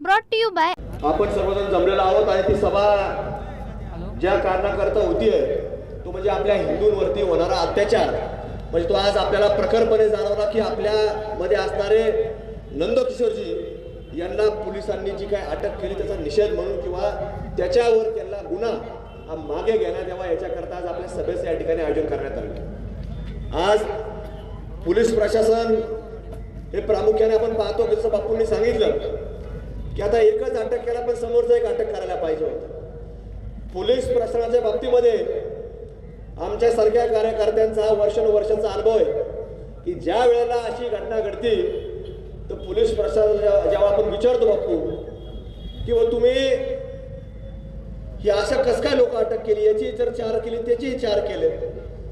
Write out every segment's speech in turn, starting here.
Brought to you bye आपण सर्वजण जमलेलो आहोत आणि ती सभा ज्या कारणाकरता होतीये तो म्हणजे आपल्या हिंदूंवरती होणारा अत्याचार. म्हणजे तो आज आपल्याला प्रखरपणे जाणवला की आपल्यामध्ये असणारे नंदकिशोरजी यांना पोलिसांनी जी काय अटक केली त्याचा निषेध म्हणून किंवा त्याच्यावर त्यांना गुन्हा हा मागे घेण्यात यावा याच्याकरता आज आपल्या सभेचं या ठिकाणी आयोजन करण्यात आलं. आज पोलीस प्रशासन हे प्रामुख्याने आपण पाहतो की जसं बापूंनी सांगितलं की आता एकच अटक केला पण समोरचा एक अटक करायला पाहिजे होता. पोलीस प्रशासनाच्या बाबतीमध्ये आमच्यासारख्या कार्यकर्त्यांचा वर्षानुवर्षांचा अनुभव आहे की ज्या वेळेला अशी घटना घडती तर पोलीस प्रशासन जेव्हा आपण विचारतो बापू की तुम्ही ही अशा कस काय लोक अटक केली? याची जर चार केली त्याची चार केले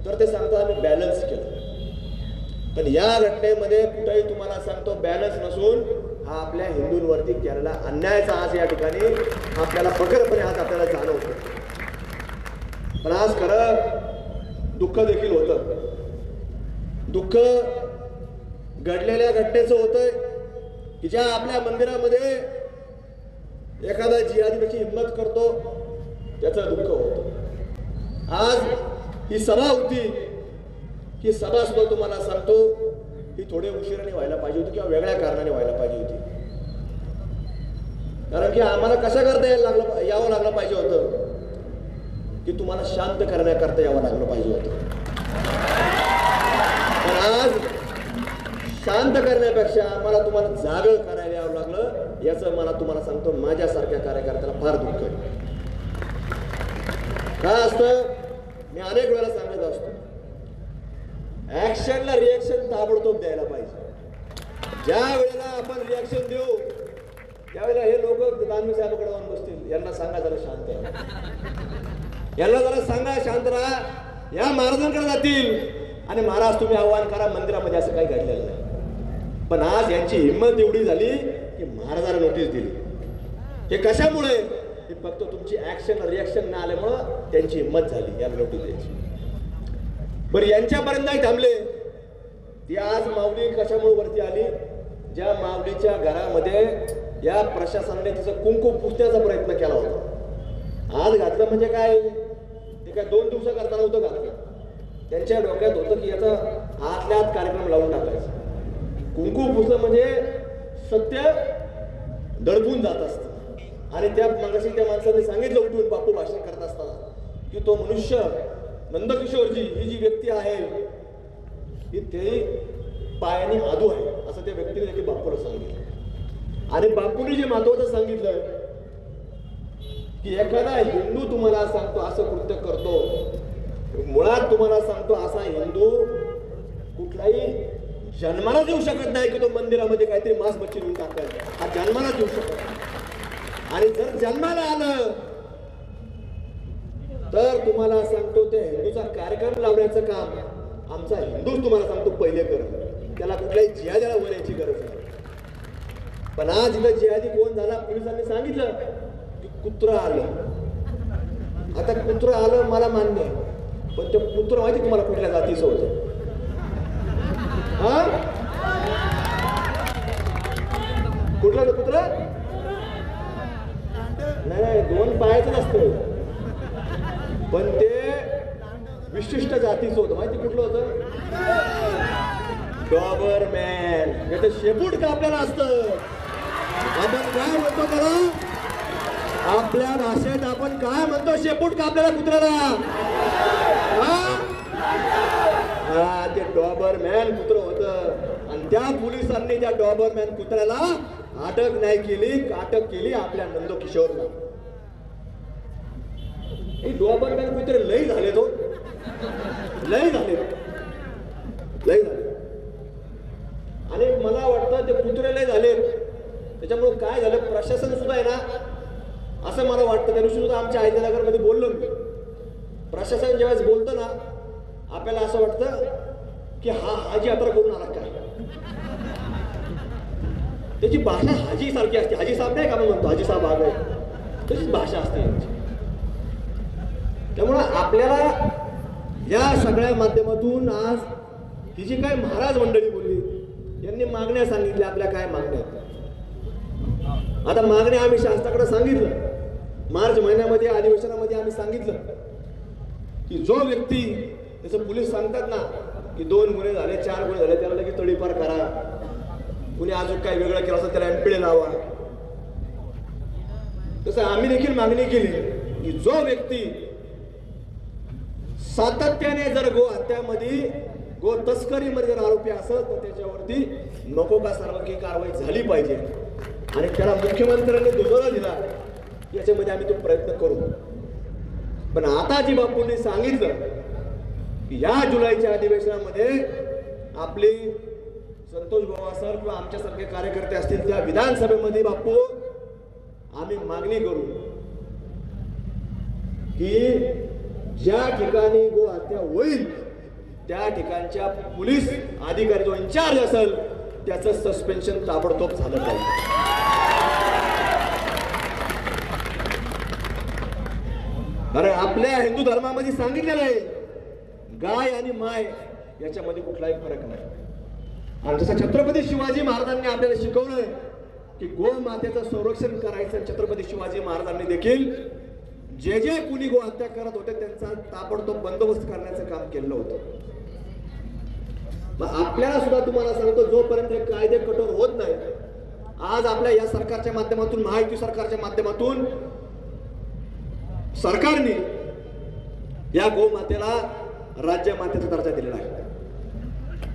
तर ते सांगतात आम्ही बॅलन्स केलं. पण या घटनेमध्ये कुठेही तुम्हाला सांगतो बॅलन्स नसून हा आपल्या हिंदूंवरती केलेला अन्यायाचा आज या ठिकाणी आपल्याला प्रखरपणे आज आपल्याला जाणवतो पण आज खरं दुःख देखील होतं. दुःख घडलेल्या घटनेचं होतंय की ज्या आपल्या मंदिरामध्ये एखादा जिहादीची हिंमत करतो त्याचं दुःख होतं. आज ही सभा होती ही सभा सुद्धा तुम्हाला सांगतो. ही थोडे उशिराने व्हायला पाहिजे होती किंवा वेगळ्या कारणाने व्हायला पाहिजे होती. कारण की आम्हाला कशा करता यायला लागलं यावं लागलं पाहिजे होतं? की तुम्हाला शांत करण्याकरता यावं लागलं पाहिजे होतं. पण आज शांत करण्यापेक्षा आम्हाला तुम्हाला जाग करायला यावं लागलं याचं मला तुम्हाला सांगतो माझ्यासारख्या कार्यकर्त्याला फार दुःख आहे. काय असतं? मी अनेक वेळा सांगत असतो. ऍक्शनला रिॲक्शन ताबडतोब द्यायला पाहिजे. ज्या वेळेला आपण रिॲक्शन देऊ त्यावेळेला हे लोक दानवे साहेबाकडे जाऊन बसतील. यांना सांगा जरा शांत यांना जरा सांगा शांत राहा. या महाराजांकडे जातील. आणि महाराज तुम्ही आव्हान करा मंदिरामध्ये असं काही घडलेलं नाही. पण आज यांची हिंमत एवढी झाली की महाराजाला नोटीस दिली. हे कशामुळे? हे फक्त तुमची ऍक्शन रिॲक्शन न आल्यामुळं त्यांची हिंमत झाली. याला नोटीस द्यायची. बरं यांच्यापर्यंत नाही थांबले. ती आज माऊली कशामुळे वरती आली? ज्या माऊलीच्या घरामध्ये या प्रशासनाने तिचं कुंकू पुसण्याचा प्रयत्न केला होता. आज घातलं म्हणजे काय? ते काय दोन दिवसा करता नव्हतं घातलं त्यांच्या डोक्यात होतं की याचा आतल्या आत कार्यक्रम लावून टाकायचा. कुंकू पुसलं म्हणजे सत्य दडपून जात असतं. आणि त्या मगाशी त्या माणसाने सांगितलं उठून बापू भाषण करत असताना की तो मनुष्य नंदकिशोरजी ही जी व्यक्ती आहे ही ते पायाने आदू आहे असं त्या व्यक्तीने देखील बापूला सांगितलं. आणि बापूने जे महत्वाचं सांगितलं की एखादा हिंदू तुम्हाला सांगतो असं कृत्य करतो. मुळात तुम्हाला सांगतो असा हिंदू कुठलाही जन्माला देऊ शकत नाही की तो मंदिरामध्ये काहीतरी मांस मच्छी नेऊन टाकत हा जन्माला देऊ शकत नाही. आणि जर जन्माला आलं तर तुम्हाला सांगतो त्या हिंदूचा कार्यक्रम लावण्याचं काम आमचा हिंदूच तुम्हाला सांगतो पहिले करत त्याला कुठल्याही जिहाद्याला वरायची गरज नाही. पण आज इथं जिहादी कोण झाला पोलिसांनी सांगितलं की कुत्र आलं. आता कुत्र आलं मला मान्य आहे पण ते कुत्र माहिती तुम्हाला कुठल्या जातीचं होतं? कुठलं कुत्र? नाही नाही दोन पायाचं असतं पण ते विशिष्ट जातीचं होतं. माहिती कुठलं होतं? डॉबर म्हणजे शेपूट का आपल्याला असतं? आपण काय म्हणतो त्याला? आपल्या भाषेत आपण काय म्हणतो? शेपूट का आपल्याला कुत्र्याला? हा? हा ते डॉबर मॅन कुत्र होतं. आणि त्या पोलिसांनी त्या डॉबर मॅन कुत्र्याला अटक नाही केली अटक केली आपल्या नंदकिशोरला. हे डॉबर मॅन कुत्रे लई झाले तो. लय झाले. लय झाले. आणि मला वाटतं ते कुत्रे लय झाले. त्याच्यामुळे काय झालं? प्रशासन सुद्धा आहे ना असं मला वाटतं. त्या दिवशी सुद्धा आमच्या मध्ये बोललो मी. प्रशासन ज्यावेळेस बोलतं ना आपल्याला असं वाटतं की हा हाजी यात्रा करून आला काय त्याची भाषा हाजी सारखी असते. हाजी साहेब नाही का म्हणतो? हाजी साहेब आग आहे तशीच भाषा असते यांची. त्यामुळं आपल्याला या सगळ्या माध्यमातून आज ही जी काय महाराज मंडळी बोलली यांनी मागण्या सांगितल्या आपल्या काय मागण्या आहेत? आता मागण्या आम्ही शासनाकडे सांगितलं. मार्च महिन्यामध्ये अधिवेशनामध्ये आम्ही सांगितलं की जो व्यक्ती जसं पोलीस सांगतात ना की दोन गुन्हे झाले चार गुन्हे झाले त्याला लगेच तडीपार करा. कुणी अजून काही वेगळं केलं असं त्याला एमपीडे लावा. तसं आम्ही देखील मागणी केली की जो व्यक्ती सातत्याने जर गो हत्यामध्ये गो तस्करीमध्ये जर आरोपी असेल तर त्याच्यावरती नको का सर्वांगी कारवाई झाली पाहिजे? आणि त्याला मुख्यमंत्र्यांनी दुजोरा दिला याच्यामध्ये आम्ही तो प्रयत्न करू. पण आता जी बापूंनी सांगितलं या जुलैच्या अधिवेशनामध्ये आपली संतोष बाबा सर किंवा आमच्यासारखे कार्यकर्ते असतील त्या विधानसभेमध्ये बापू आम्ही मागणी करू की ज्या ठिकाणी गो हत्या होईल त्या ठिकाणच्या पोलीस अधिकारी जो इन्चार्ज असेल त्याचं सस्पेन्शन ताबडतोब झालं पाहिजे. कारण आपल्या हिंदू धर्मामध्ये सांगितलेलं आहे गाय आणि माय याच्यामध्ये कुठलाही फरक नाही. आणि जसं छत्रपती शिवाजी महाराजांनी आपल्याला शिकवलं की गोमातेचं संरक्षण करायचं छत्रपती शिवाजी महाराजांनी देखील जे जे कुणी गो हत्या करत होते त्यांचा ताबडतोब बंदोबस्त करण्याचं काम केलं होतं. मग आपल्याला सुद्धा तुम्हाला सांगतो जोपर्यंत हे कायदे कठोर होत नाही आज आपल्या या सरकारच्या माध्यमातून महायुती सरकारच्या माध्यमातून सरकारने या गोमातेला राज्य मातेचा दर्जा दिलेला आहे.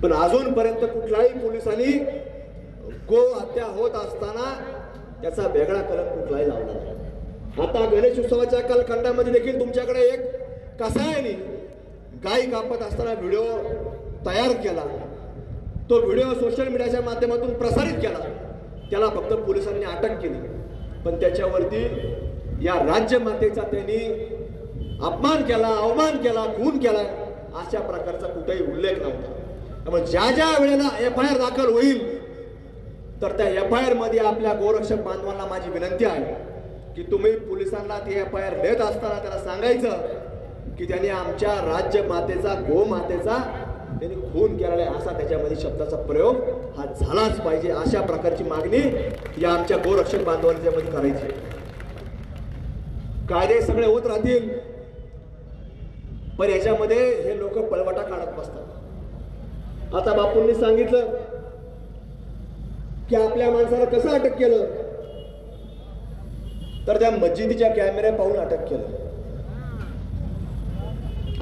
पण अजूनपर्यंत कुठल्याही पोलिसांनी गो हत्या होत असताना त्याचा वेगळा कलम कुठलाही लावला नाही. आता गणेश उत्सवाच्या कालखंडामध्ये देखील तुमच्याकडे एक कसायाने गाय कापत असताना व्हिडिओ तयार केला. तो व्हिडिओ सोशल मीडियाच्या माध्यमातून प्रसारित केला. त्याला फक्त पोलिसांनी अटक केली. पण त्याच्यावरती या राज्यमातेचा त्यांनी अपमान केला अवमान केला खून केला अशा प्रकारचा कुठेही उल्लेख नव्हता. त्यामुळे ज्या ज्या वेळेला एफ आय आर दाखल होईल तर त्या एफ आय आरमध्ये आपल्या गोरक्षक बांधवांना माझी विनंती आहे की तुम्ही पोलिसांना ते एफ आय आर देत असताना त्याला सांगायचं की त्यांनी आमच्या राज्य मातेचा गो मातेचा त्यांनी खून केलेला आहे. असा त्याच्यामध्ये शब्दाचा प्रयोग हा झालाच पाहिजे. अशा प्रकारची मागणी या आमच्या गोरक्षक बांधवांच्या मध्ये करायची. कायदे सगळे होत राहतील पण याच्यामध्ये हे लोक पळवाटा काढत बसतात. आता बापूंनी सांगितलं की आपल्या माणसाला कसं अटक केलं? तर त्या मस्जिदीच्या कॅमेऱ्या पाहून अटक केलं.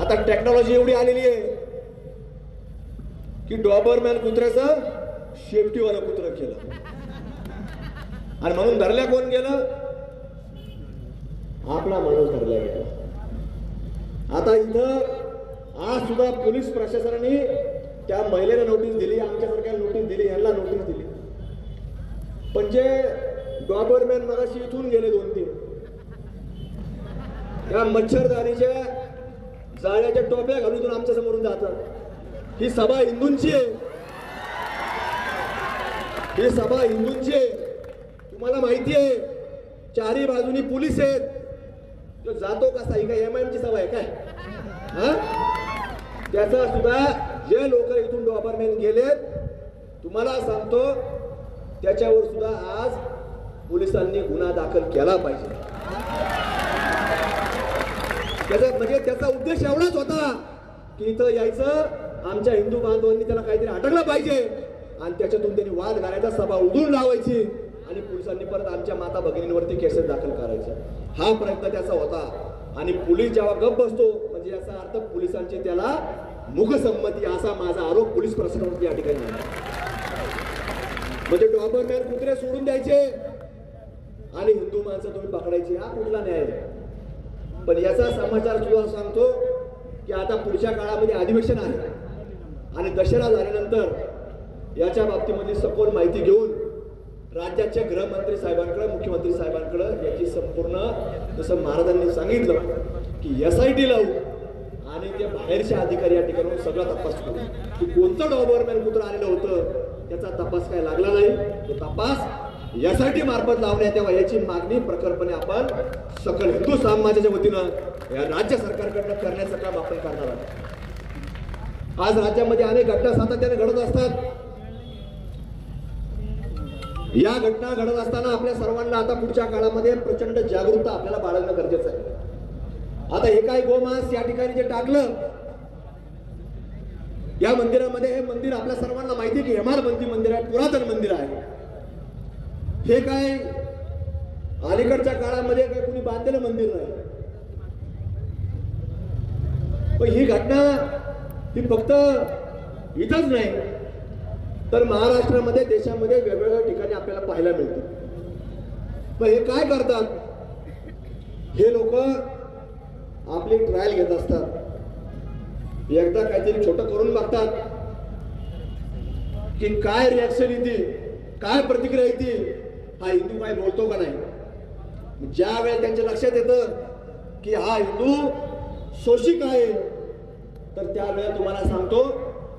आता टेक्नॉलॉजी एवढी आलेली आहे की डॉबरमॅन कुत्र्याचं शेफ्टीवालं कुत्र केलं. आणि म्हणून धरल्या कोण गेलं? आपला माणूस धरला गेला. आता इथं आज सुद्धा पोलीस प्रशासनाने त्या महिलेला नोटीस दिली आमच्यासारख्या नोटीस दिली यांना नोटीस दिली. पण जे डॉबरमॅन मगाशी इथून गेले दोन तीन. या मच्छरदारीच्या जाळ्याच्या टोप्या घालून आमच्या समोरून जातात. ही सभा हिंदूंची आहे. ही सभा हिंदूंची आहे. तुम्हाला माहिती आहे चारी बाजूनी पोलीस आहेत. तो जातो कसा ही काय एम आय ची सभा आहे काय? हा? त्याचा सुद्धा जे लोक इथून डॉबरमॅन गेलेत तुम्हाला सांगतो त्याच्यावर सुद्धा आज पोलिसांनी गुन्हा दाखल केला पाहिजे. त्याचा म्हणजे त्याचा उद्देश एवढाच होता की इथं यायचं आमच्या हिंदू बांधवांनी त्याला काहीतरी अटकलं पाहिजे आणि त्याच्यातून त्यांनी वाद घालायचा सभा उधळून लावायची आणि पोलिसांनी परत आमच्या माता भगिनींवरती केसेस दाखल करायचे. हा प्रयत्न त्याचा होता आणि पोलीस जेव्हा गप्प बसतो म्हणजे याचा अर्थ पोलिसांची त्याला मुखसंमती असा माझा आरोप पोलीस प्रशासनावरती या ठिकाणी म्हणजे डॉबरमॅन कुत्रे सोडून द्यायचे आणि हिंदू माणसं तुम्ही पकडायची हा कुठला न्याय पण याचा समाचार सुद्धा सांगतो की आता पुढच्या काळामध्ये अधिवेशन आहे. आणि दशरा झाल्यानंतर याच्या बाबतीमध्ये सखोल माहिती घेऊन राज्याच्या गृहमंत्री साहेबांकडे मुख्यमंत्री साहेबांकडे याची संपूर्ण जसं महाराजांनी सांगितलं की एस आय टी लावू आणि ते बाहेरच्या अधिकारी या ठिकाणी सगळा तपास करू. की कोणतं डॉबरमॅन कुत्र आलेलं होतं त्याचा तपास काय लागला नाही? तो तपास यासाठी मार्फत लावण्यात यावा याची मागणी प्रकल्पने आपण सकल हिंदू समाजाच्या वतीनं या राज्य सरकारकडनं करण्याचं काम आपण करणार आहोत. आज राज्यामध्ये अनेक घटना सातत्याने घडत असतात. या घटना घडत असताना आपल्या सर्वांना आता पुढच्या काळामध्ये प्रचंड जागरूकता आपल्याला बाळगणं गरजेचं आहे. आता हे काय गोमांस या ठिकाणी जे टाकलं या मंदिरामध्ये हे मंदिर आपल्या सर्वांना माहिती आहे की हेमाडपंथी मंदिर आहे पुरातन मंदिर आहे. हे काय? अलीकडच्या काळामध्ये काय कुणी बांधलेलं मंदिर नाही? पण ही घटना ही फक्त इथंच नाही तर महाराष्ट्रामध्ये देशामध्ये वेगवेगळ्या ठिकाणी आपल्याला पाहायला मिळते. पण हे काय करतात? हे लोक आपली ट्रायल घेत असतात. एकदा काहीतरी छोटं करून बघतात की काय रिॲक्शन येते काय प्रतिक्रिया येते हा हिंदू काय बोलतो का नाही? ज्या वेळेला त्यांच्या लक्षात येतं की हा हिंदू शोषिक आहे तर त्यावेळेला तुम्हाला सांगतो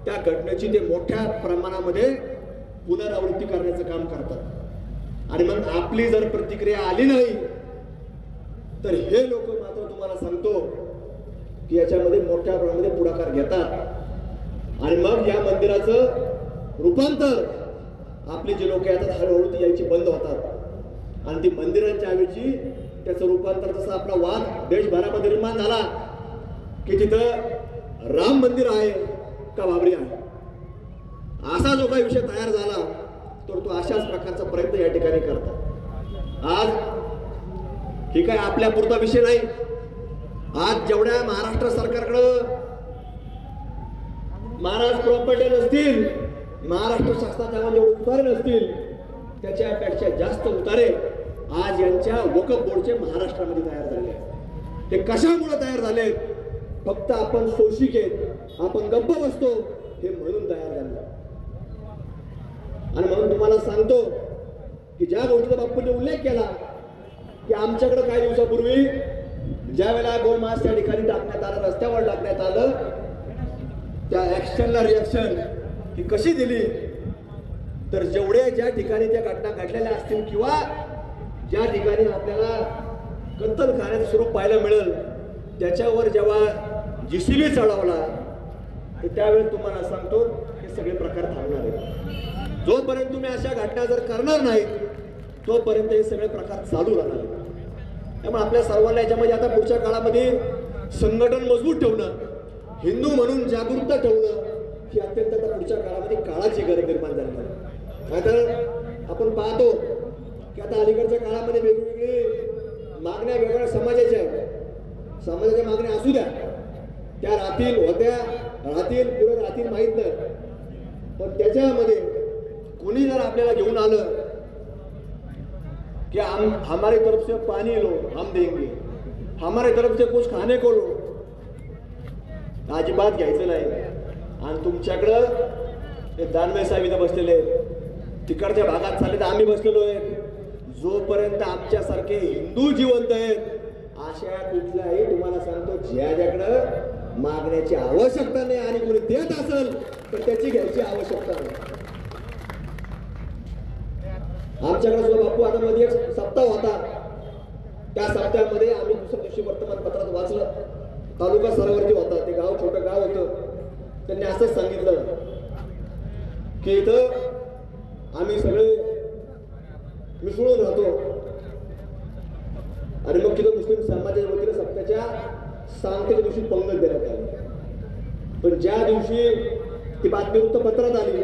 त्या घटनेची ते मोठ्या प्रमाणामध्ये पुनरावृत्ती करण्याचं काम करतात. आणि मग आपली जर प्रतिक्रिया आली नाही तर हे लोक मात्र तुम्हाला सांगतो की याच्यामध्ये मोठ्या प्रमाणामध्ये पुढाकार घेतात. आणि मग या मंदिराचं रूपांतर आपली जे लोक येतात हळूहळू ती यायची बंद होतात. आणि ती मंदिरांच्या ऐवजी त्याचं रूपांतर जसं आपला वाद देशभरामध्ये निर्माण झाला की तिथं राम मंदिर आहे का बाबरी आहे. असा जो काही विषय तयार झाला तर तो अशाच प्रकारचा प्रयत्न या ठिकाणी करतात. आज ही काय आपल्या पुरता विषय नाही. आज जेवढ्या महाराष्ट्र सरकारकडं महाराज प्रॉपर्टी नसतील महाराष्ट्र शासनाच्या जेवढे उतारे नसतील त्याच्यापेक्षा जास्त उतारे आज यांच्या वकफ बोर्डचे महाराष्ट्रामध्ये तयार झाले आहेत. ते कशामुळे तयार झाले फक्त आपण सोशिकेत आहेत आपण गप्प बसतो हे म्हणून तयार झाले आणि म्हणून तुम्हाला सांगतो की ज्या गोष्टीचा बाप्पूने उल्लेख केला की आमच्याकडे काही दिवसापूर्वी ज्या वेळेला गोलमास त्या ठिकाणी टाकण्यात आलं रस्त्यावर टाकण्यात आलं त्या ऍक्शनला रिॲक्शन ही कशी दिली? तर जेवढे ज्या ठिकाणी त्या घटना घडलेल्या असतील किंवा ज्या ठिकाणी आपल्याला कत्तल खाण्याचं स्वरूप पाहायला मिळेल त्याच्यावर जेव्हा जीसीबी चढवला तर त्यावेळेस तुम्हाला सांगतो हे सगळे प्रकार थांबणार आहेत. जोपर्यंत तुम्ही अशा घटना जर करणार नाहीत तोपर्यंत हे सगळे प्रकार चालू राहणार आहेत. त्यामुळे आपल्या सर्वांना याच्यामध्ये आता पुढच्या काळामध्ये संघटन मजबूत ठेवणं हिंदू म्हणून जागरूकता ठेवणं ही अत्यंत आता पुढच्या काळामध्ये काळाची गरज निर्माण झाली आहे. नाहीतर आपण पाहतो की आता अलीकडच्या काळामध्ये वेगवेगळी मागण्या वेगवेगळ्या समाजाच्या आहेत. समाजाच्या मागण्या असू द्या. त्या राहतील होत्या राहतील पुढे राहतील माहीत नाही. पण त्याच्यामध्ये कोणी जर आपल्याला घेऊन आलं कि हम हमारे तरफ से पानी लो हम देंगे. हमारे तरफ से कुछ खाने को लो. अजिबात घ्यायचं नाही. आणि तुमच्याकडं ते दानवे साहेब इथं बसलेले तिकडच्या भागात चालले तर आम्ही बसलेलो आहे. जोपर्यंत आमच्यासारखे हिंदू जिवंत आहेत अशा कुठल्याही तुम्हाला सांगतो ज्याच्याकडं मागण्याची आवश्यकता नाही. आणि कोणी देत असेल तर त्याची घ्यायची आवश्यकता नाही. आमच्याकडे सुद्धा बापू आता मध्ये एक सप्ताह होता. त्या सप्त्यामध्ये आम्ही दुसऱ्या दिवशी वर्तमानपत्रात वाचलं. तालुका सरावरती होता ते गाव छोटं गाव होतं. त्यांनी असंच सांगितलं की इथं आम्ही सगळे मिसळून राहतो. आणि मग तिथं मुस्लिम समाजाच्या वतीने सप्त्याच्या सांगतेच्या दिवशी पंगत देण्यात आली. पण ज्या दिवशी ती बातमी वृत्तपत्रात आली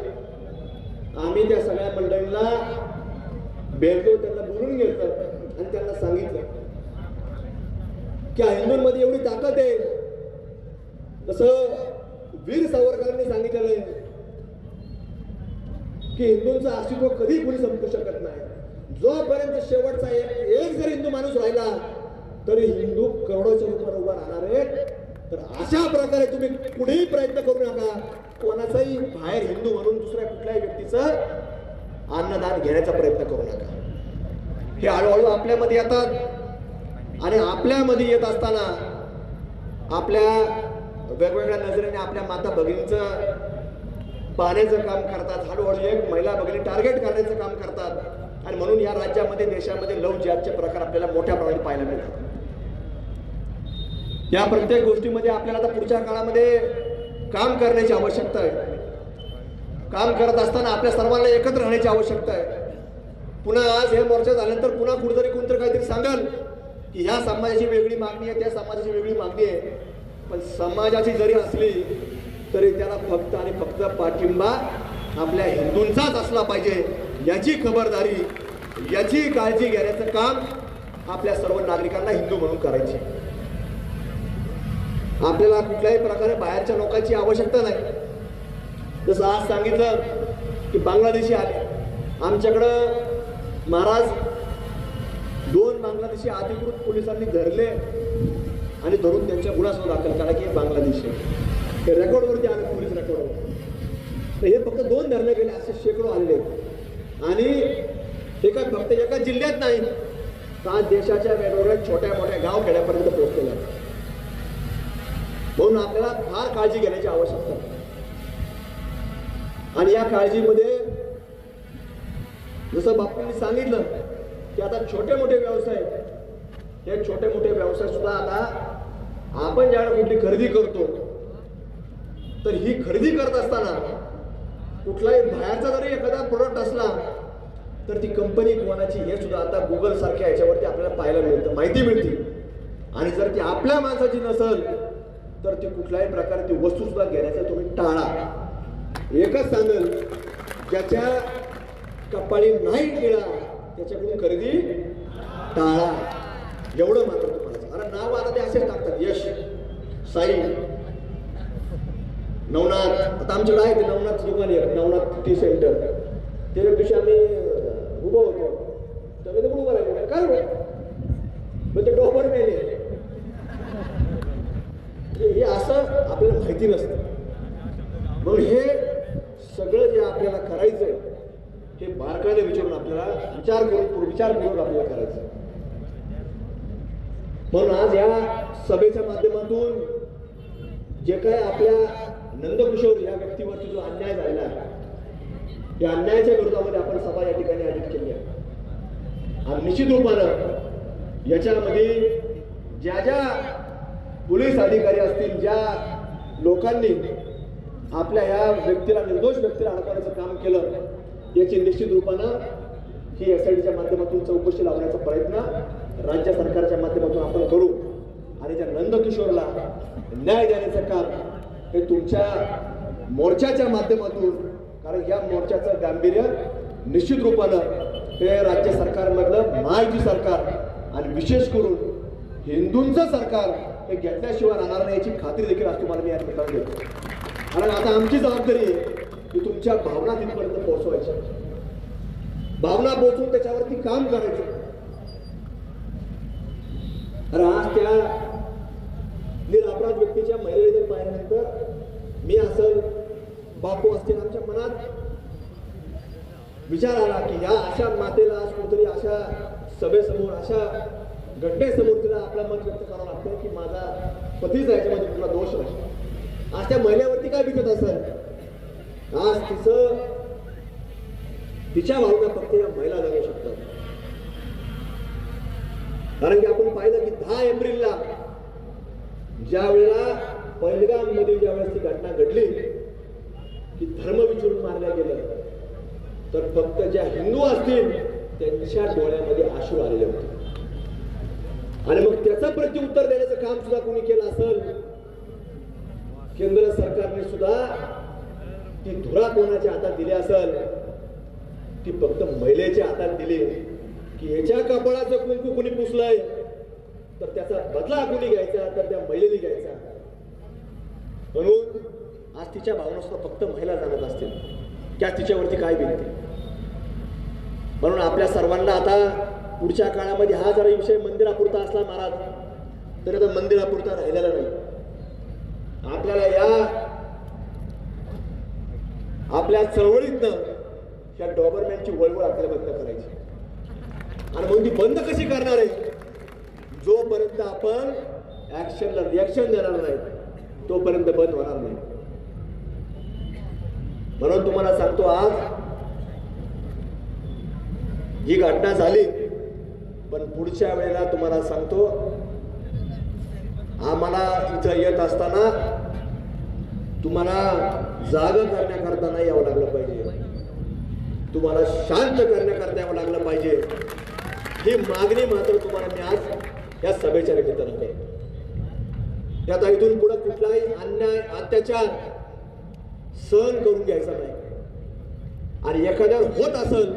आम्ही त्या सगळ्या मंडळींना भेटलो त्यांना बोलून घेतलं आणि त्यांना सांगितलं की हिंदूंमध्ये एवढी ताकद आहे. तसं वीर सावरकरांनी सांगितलेलं आहे की हिंदूंचं अस्तित्व कधी कुणी संपू शकत नाही. जोपर्यंत शेवटचा एक एक जर हिंदू माणूस राहिला तरी हिंदू करोडोच्या रूपात उभा राहणार आहेत. तर अशा प्रकारे तुम्ही कुठेही प्रयत्न करू नका. कोणाचाही बाहेर हिंदू म्हणून दुसऱ्या कुठल्याही व्यक्तीचं अन्नदान घेण्याचा प्रयत्न करू नका. हे हळूहळू आपल्यामध्ये येतात. आणि आपल्यामध्ये येत असताना आपल्या वेगवेगळ्या नजरेने आपल्या माता भगिनीचं पाहण्याचं काम करतात. हळूहळू एक महिला भगिनी टार्गेट करण्याचं काम करतात. आणि म्हणून या राज्यामध्ये देशामध्ये लव जॅबचे प्रकार आपल्याला मोठ्या प्रमाणात पाहायला मिळतात. या प्रत्येक गोष्टीमध्ये आपल्याला आता पुढच्या काळामध्ये काम करण्याची आवश्यकता आहे. काम करत असताना आपल्या सर्वांना एकत्र राहण्याची आवश्यकता आहे. पुन्हा आज हे मोर्चा झाल्यानंतर पुन्हा कुठेतरी कोणतरी काहीतरी सांगाल की ह्या समाजाची वेगळी मागणी आहे त्या समाजाची वेगळी मागणी आहे. पण समाजाची जरी असली तरी त्याला फक्त आणि फक्त पाठिंबा आपल्या हिंदूंचाच असला पाहिजे याची खबरदारी याची काळजी घेण्याचं काम आपल्या सर्व नागरिकांना हिंदू म्हणून करायचे. आपल्याला कुठल्याही प्रकारे बाहेरच्या लोकांची आवश्यकता नाही. जसं आज सांगितलं की बांगलादेशी आले. आमच्याकडं महाराज दोन बांगलादेशी अधिकृत पोलिसांनी धरले. आणि धरून त्यांच्या गुन्हा दाखल करा की हे आहे. ते रेकॉर्डवरती आलं पोलीस रेकॉर्डवर तर हे फक्त दोन धरले गेले असे शेकडो आलेले आहेत. आणि हे काय फक्त एका जिल्ह्यात नाही तर देशाच्या वेगवेगळ्या छोट्या मोठ्या गाव खेड्यापर्यंत पोहोचलेले आहेत म्हणून आपल्याला फार काळजी घेण्याची आवश्यकता आणि या काळजीमध्ये जसं बापूंनी सांगितलं की आता छोटे मोठे व्यवसाय हे छोटे मोठे व्यवसाय सुद्धा आता आपण ज्यावेळेला कुठली खरेदी करतो तर ही खरेदी करत असताना कुठलाही बाहेरचा जरी एखादा प्रोडक्ट असला तर ती कंपनी कोणाची हे सुद्धा आता गुगल सारख्या याच्यावरती आपल्याला पाहायला मिळतं माहिती मिळते. आणि जर ती आपल्या माणसाची नसेल तर ती कुठल्याही प्रकारे ती वस्तू सुद्धा घेण्याचा तुम्ही टाळा. एकच सांगेल ज्याच्या कपाळी नाही गेला त्याच्याकडून खरेदी टाळा. एवढं मात्र नाव आता ते असेच टाकतात यश साई. नवनाथ आता आमच्याकडे आहे ते नवनाथ दुकान आहे नवनाथ टी सेंटर. ते दिवशी आम्ही उभं होतो. तर मी उभं राहिलो काय रे? मग ते डोबर मेले. हे असं आपल्याला माहिती नसतं. मग हे सगळं जे आपल्याला करायचं हे बारकाईने विचारून आपल्याला विचार करून विचार करून आपल्याला करायचं म्हणून आज या सभेच्या माध्यमातून जे काय आपल्या नंदकिशोर या व्यक्तीवरती जो अन्याय झालेला आहे या अन्यायाच्या विरोधामध्ये आपण सभा या ठिकाणी आयोजित केली आहे. आणि निश्चित रूपानं याच्यामध्ये ज्या ज्या पोलीस अधिकारी असतील ज्या लोकांनी आपल्या ह्या व्यक्तीला निर्दोष व्यक्तीला अडकवण्याचं काम केलं याची निश्चित रूपानं ही एस आय डीच्या माध्यमातून चौकशी लावण्याचा प्रयत्न राज्य सरकारच्या माध्यमातून आपण करू. आणि त्या नंदकिशोरला न्याय देण्याचं काम हे तुमच्या मोर्चाच्या माध्यमातून कारण या मोर्चाचं गांभीर्य निश्चित रूपानं हे राज्य सरकारमधलं महायुती सरकार आणि विशेष करून हिंदूंचं सरकार हे घेतल्याशिवाय राहणार नाही याची खात्री देखील आज तुम्हाला मी या ठिकाणी देतो. कारण आता आमची जबाबदारी आहे की तुमच्या भावना तिथपर्यंत पोहोचवायच्या भावना पोहोचून त्याच्यावरती काम करायचं. अरे आज त्या निरापराध व्यक्तीच्या महिलेने पाहिल्यानंतर मी असं बापू असतील आमच्या मनात विचार आला की या अशा मातेला आज कुठेतरी अशा सभेसमोर अशा घटनेसमोर तिला आपला मत व्यक्त करावं लागतं की माझा पतीच याच्यामध्ये तुला दोष नाही. आज त्या महिलेवरती काय बिकत असेल? आज तिचं तिच्या भावना फक्त या महिला जगू शकतात. कारण की आपण पाहिलं की दहा एप्रिलला ज्या वेळेला पहिलगाममध्ये ज्या वेळेस ती घटना घडली की धर्म विचारून मारल्या गेलं तर फक्त ज्या हिंदू असतील त्यांच्या डोळ्यामध्ये आशू आलेले होते. आणि मग त्याचं प्रत्युत्तर देण्याचं काम सुद्धा कोणी केलं असेल? केंद्र सरकारने सुद्धा ती धुरा कोणाच्या हातात दिली असेल? ती फक्त महिलेच्या हातात दिली. की याच्या कपाळाचं कुंकू कुणी पुसलंय? तर त्याचा बदला कुणी घ्यायचा? तर त्या महिलेने घ्यायचा. म्हणून आज तिच्या भावना सुद्धा फक्त महिला जाणत असतील. त्या तिच्यावरती काय बिनते म्हणून आपल्या सर्वांना आता पुढच्या काळामध्ये हा जरा विषय मंदिरापुरता असला महाराज तरी आता मंदिरापुरता राहिलेला नाही. आपल्याला या आपल्या चळवळीतनं या डॉबरमॅनची वळवळ आपल्याला बंद करायची. आणि मग ती बंद कशी करणार आहे? जोपर्यंत आपण ऍक्शनला रिॲक्शन देणार नाही तोपर्यंत बंद होणार नाही. म्हणून तुम्हाला सांगतो आज ही घटना झाली पण पुढच्या वेळेला तुम्हाला सांगतो आम्हाला इथं येत असताना तुम्हाला जाग करण्याकरता नाही यावं लागलं पाहिजे. तुम्हाला शांत करण्याकरता यावं लागलं पाहिजे. ही मागणी मात्र तुम्हाला मी आज या सभेच्या निमित्तानं करतो त्यात इथून पुढे कुठलाही अन्याय अत्याचार सहन करून घ्यायचा नाही. आणि एखाद्यावर होत असेल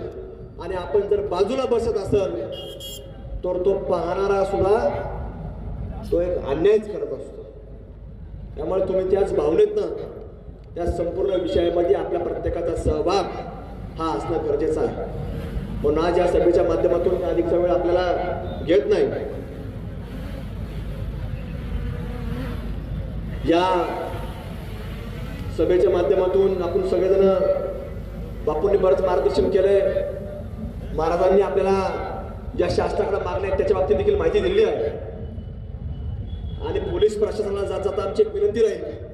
आणि आपण जर बाजूला बसत असेल तर तो पाहणारा सुद्धा तो एक अन्यायच करत असतो. त्यामुळे तुम्ही त्याच भावनेत ना त्या संपूर्ण विषयामध्ये आपल्या प्रत्येकाचा सहभाग हा असणं गरजेचं आहे. म्हणून आज या सभेच्या माध्यमातून अधिकचा वेळ आपल्याला घेत नाही या सभेच्या माध्यमातून आपण सगळेजण बापूंनी बरंच मार्गदर्शन केलंय. महाराजांनी आपल्याला ज्या शास्त्राकडे मागण्या आहेत त्याच्या बाबतीत देखील माहिती दिली आहे. आणि पोलीस प्रशासनाला जात जाता आमची एक विनंती राहील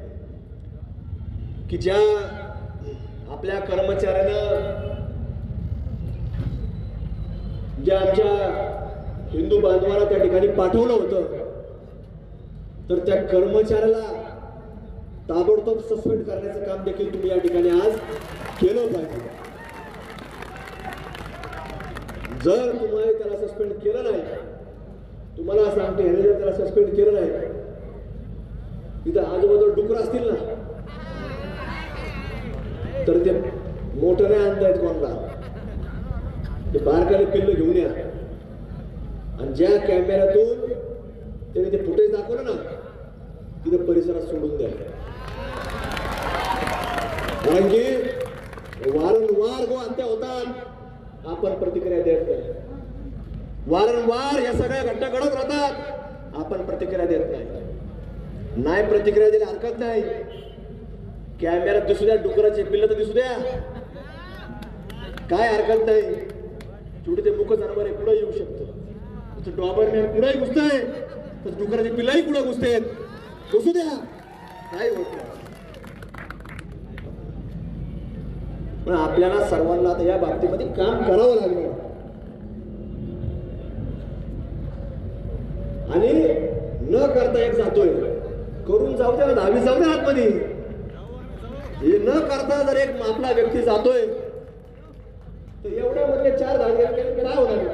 की ज्या आपल्या कर्मचाऱ्यानं जे आमच्या हिंदू बांधवाला त्या ठिकाणी पाठवलं होतं तर त्या कर्मचाऱ्याला ताबडतोब सस्पेंड करण्याचं काम देखील तुम्ही या ठिकाणी आज केलं पाहिजे. जर तुम्हाला त्याला सस्पेंड केलं नाही तुम्हाला सांगतो ह्याने जर त्याला सस्पेंड केलं नाही तिथं आजूबाजूला डुकर असतील ना? तर ते मोठं नाही आणतायत कोणाला? ते बारकाले पिल्ल घेऊन या. आणि ज्या कॅमेऱ्यातून त्याने ते फुटेज दाखवलं ना तिथे परिसरात सोडून द्या. कारण की वारंवार गो हत्या होतात आपण प्रतिक्रिया देत नाही. वारंवार या सगळ्या घटना घडत राहतात आपण प्रतिक्रिया देत नाही. नाही प्रतिक्रिया दिली हरकत नाही. कॅमेऱ्यात दिसू द्या डुकराचे पिल्ल तर दिसू द्या. काय हरकत नाही. शेवटी ते मुख जनावर आहे पुढे येऊ शकतं. डॉबर मॅन पुढेही घुसतंय. तर डुकराचे पिल्लाही पुढे घुसतेत घुसू द्या. काय होत पण आपल्याला सर्वांना आता या बाबतीमध्ये काम करावं लागणार आणि न करता एक जातोय. करून जाऊ द्या ना दहावी जाऊ द्या आतमध्ये. हे न करता जर एक आपला व्यक्ती जातोय तर एवढ्या मधले चार धागे काय होणार?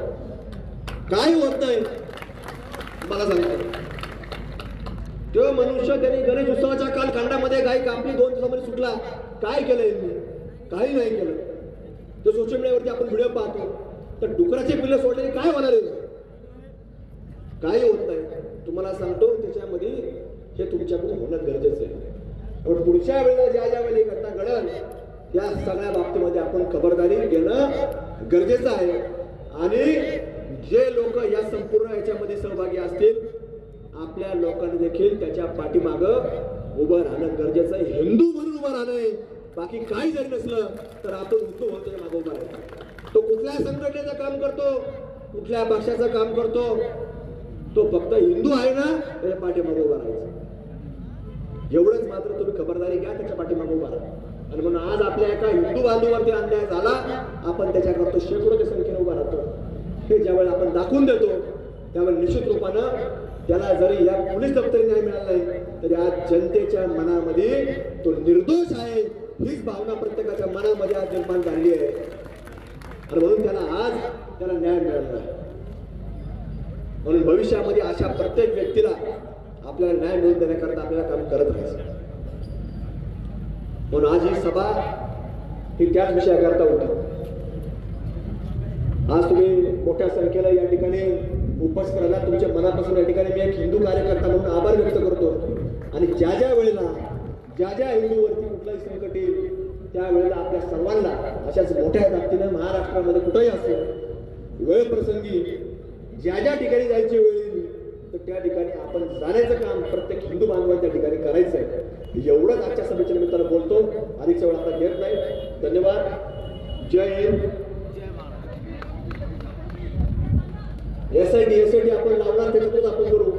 काय होत नाही? मला सांगतो. तो मनुष्य त्यांनी गणेश उत्सवाच्या कालखंडामध्ये काही कापली दोन दिवसामध्ये सुटला. काय केलं यांनी? काही नाही केलं. तर सोशल मीडियावरती आपण व्हिडिओ पाहतो. तर डुकराचे पिल्लं सोडल्याने काय होणार आहे? काही होत नाही. तुम्हाला सांगतो त्याच्यामध्ये हे तुमच्याकडून होणं गरजेचं आहे. पण पुढच्या वेळेला ज्या ज्या वेळेला ही घटना घडल या सगळ्या बाबतीमध्ये आपण खबरदारी घेणं गरजेचं आहे. आणि जे लोक या संपूर्ण याच्यामध्ये सहभागी असतील आपल्या लोकांनी देखील त्याच्या पाठीमागं उभं राहणं गरजेचं आहे. हिंदू म्हणून उभं राहणं आहे. बाकी काही जरी नसलं तर आपण हिंदू म्हणून मागं उभा राहतो तो कुठल्या संघटनेचं काम करतो? कुठल्या पक्षाचं काम करतो? तो फक्त हिंदू आहे ना त्याच्या पाठीमागे उभा राहायचं. एवढंच मात्र तुम्ही खबरदारी घ्या त्याच्या पाठीमागं उभा राहा. आणि म्हणून आज आपल्या एका हिंदू बांधवावरती अन्याय झाला आपण त्याच्याकरतो शेकडोच्या संख्येने उभा राहतो. हे ज्यावेळेला आपण दाखवून देतो त्यावेळेला निश्चित रूपानं त्याला जरी या पोलीस दप्तरी न्याय मिळाला नाही तरी आज जनतेच्या मनामध्ये तो निर्दोष आहे. हीच भावना प्रत्येकाच्या मनामध्ये आज निर्माण झाली आहे. आणि म्हणून त्याला आज त्याला न्याय मिळाला आहे म्हणून भविष्यामध्ये अशा प्रत्येक व्यक्तीला आपल्याला न्याय मिळवून देण्याकरता आपल्याला काम करत राहायचं. म्हणून आज ही सभा ही त्याच विषयाकरता होती. आज तुम्ही मोठ्या संख्येला या ठिकाणी उपस्थित राहिला. तुमच्या मनापासून या ठिकाणी मी एक हिंदू कार्यकर्ता म्हणून आभार व्यक्त करतो. आणि ज्या ज्या वेळेला ज्या ज्या हिंदूवरती कुठलाही संकट येईल त्या वेळेला आपल्या सर्वांना अशाच मोठ्या ताकदीनं महाराष्ट्रामध्ये कुठंही असेल वेळ प्रसंगी ज्या ज्या ठिकाणी जायची वेळ त्या ठिकाणी आपण जाण्याचं काम प्रत्येक हिंदू बांधवांनी त्या ठिकाणी करायचं आहे एवढंच आजच्या सभेच्या निमित्तानं बोलतो. अधिकच्या वेळ आता घेत नाही. धन्यवाद. Jai Hind. S I D S I D आपण लावणार त्याच्यातच आपण करू.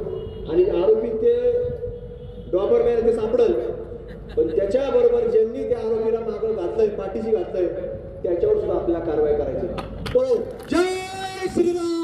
आणि आरोपी ते डॉबरमॅन ते सापडल. पण त्याच्या बरोबर ज्यांनी त्या आरोपीला मागं घातलंय पाठीशी घातलंय त्याच्यावर सुद्धा आपल्याला कारवाई करायची. जय श्रीराम!